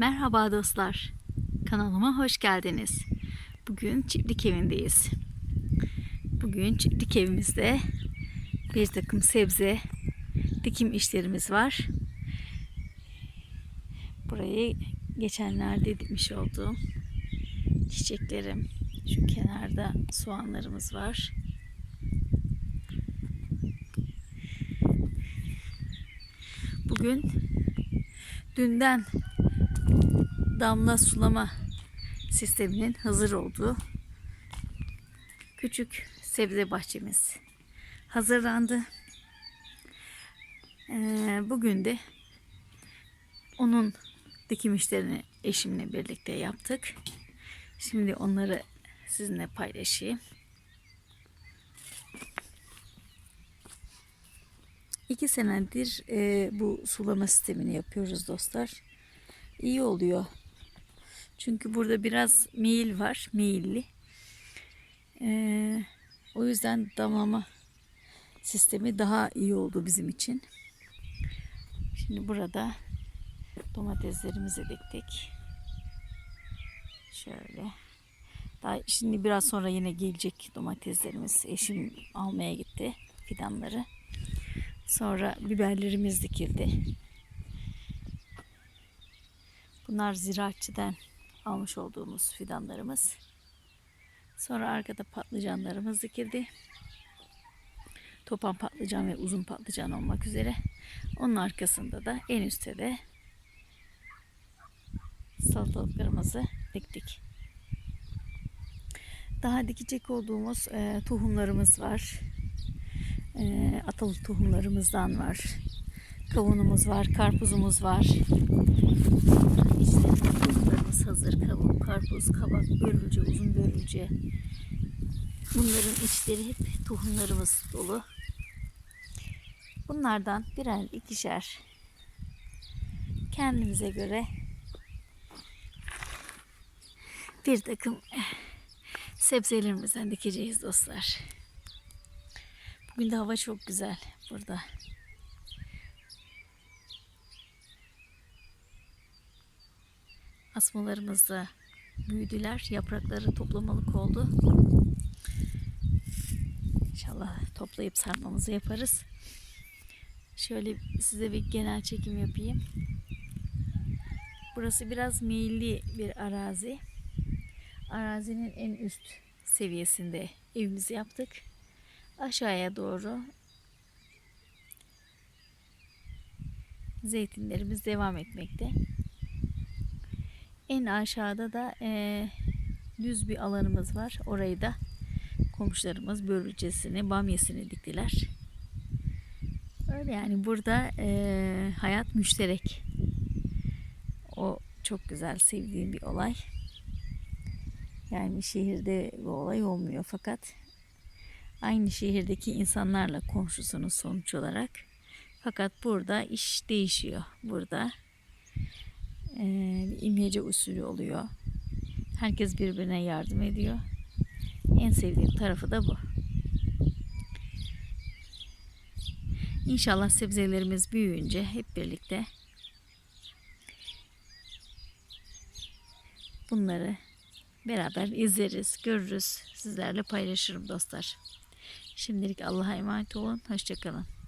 Merhaba dostlar. Kanalıma hoş geldiniz. Bugün çiftlik evindeyiz. Bugün çiftlik evimizde bir takım sebze dikim işlerimiz var. Burayı geçenlerde dikmiş olduğum çiçeklerim. Şu kenarda soğanlarımız var. Bugün dünden damla sulama sisteminin hazır olduğu küçük sebze bahçemiz hazırlandı. Ee, bugün de onun dikim işlerini eşimle birlikte yaptık. Şimdi onları sizinle paylaşayım. İki senedir e, bu sulama sistemini yapıyoruz dostlar. İyi oluyor. Çünkü burada biraz meyil var, meyilli. E, o yüzden damlama sistemi daha iyi oldu bizim için. Şimdi burada domateslerimizi diktik. Şöyle. Daha şimdi biraz sonra yine gelecek domateslerimiz. Eşim almaya gitti fidanları. Sonra biberlerimiz dikildi. Bunlar ziraatçıdan almış olduğumuz fidanlarımız. Sonra arkada patlıcanlarımız dikildi. Topan patlıcan ve uzun patlıcan olmak üzere. Onun arkasında da en üstte de salatalıklarımızı diktik. Daha dikecek olduğumuz e, tohumlarımız var e, atalık tohumlarımızdan var. Kavunumuz var, karpuzumuz var. İşte tohumlarımız hazır. Kavun, karpuz, kabak, börülce, uzun börülce. Bunların içleri hep tohumlarımız dolu. Bunlardan birer ikişer kendimize göre bir takım sebzelerimizden dikeceğiz dostlar. Bugün de hava çok güzel burada. Asmalarımız da büyüdüler. Yaprakları toplamalık oldu. İnşallah toplayıp sarmamızı yaparız. Şöyle size bir genel çekim yapayım. Burası biraz meyilli bir arazi. Arazinin en üst seviyesinde evimizi yaptık aşağıya doğru zeytinlerimiz devam etmekte. En aşağıda da e, düz bir alanımız var. Orayı da komşularımız börülcesini, bamyasını diktiler. Öyle yani burada e, hayat müşterek. O çok güzel sevdiğim bir olay. Yani şehirde bu olay olmuyor fakat aynı şehirdeki insanlarla komşusunuz sonuç olarak. Fakat burada iş değişiyor. Burada e, imyece usulü oluyor. Herkes birbirine yardım ediyor. En sevdiğim tarafı da bu. İnşallah sebzelerimiz büyüyünce hep birlikte bunları beraber izleriz, görürüz. Sizlerle paylaşırım dostlar. Şimdilik Allah'a emanet olun. Hoşçakalın.